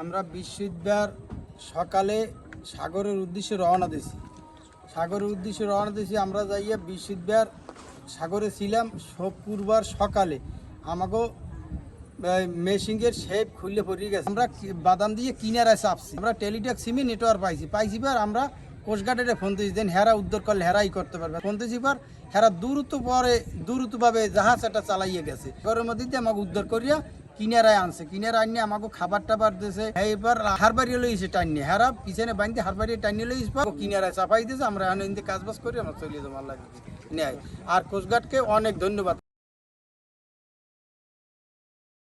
আমরা বৃহস্পতিবার সকালে সাগরের উদ্দেশ্যে রওনা দিয়েছি। সাগরের উদ্দেশ্যে রওনা দিয়েছি, আমরা যাইয়া বৃহস্পতিবার সাগরে ছিলাম শুক্রবার সকালে। আমাকেও মেশিংয়ের শেপ খুললে পড়ে গেছে। আমরা বাদাম দিয়ে কিনারায় চাপছি। আমরা টেলিটক সিমে নেটওয়ার্ক পাইছি। পাইছি পর আমরা কোস্টগার্ডের ফোন দিয়েছি দেন হেরা উদ্ধার করলে হেরাই করতে পারবে। ফোন দিয়েছি বার হেরা দ্রুত পরে, দ্রুতভাবে জাহাজ এটা চালাইয়ে গেছে। ঘরের মধ্যে দিয়ে আমাকে উদ্ধার করিয়া কিনারায় আনছে। কিনারা আনিয়ে আমাকে খাবার টাবার দিয়েছে এবার হারবারিয়ে লইছে টাইনে। হেরা পিছনে বাঁধতে হারবারিয়ে টাইনে লইস কিনারায় চাপাই দিয়েছে আমরা এখন কাজ বাজ করি, আমরা চলে যাব, আল্লাহ নেয় আর কোস্টগার্ডকে অনেক ধন্যবাদ।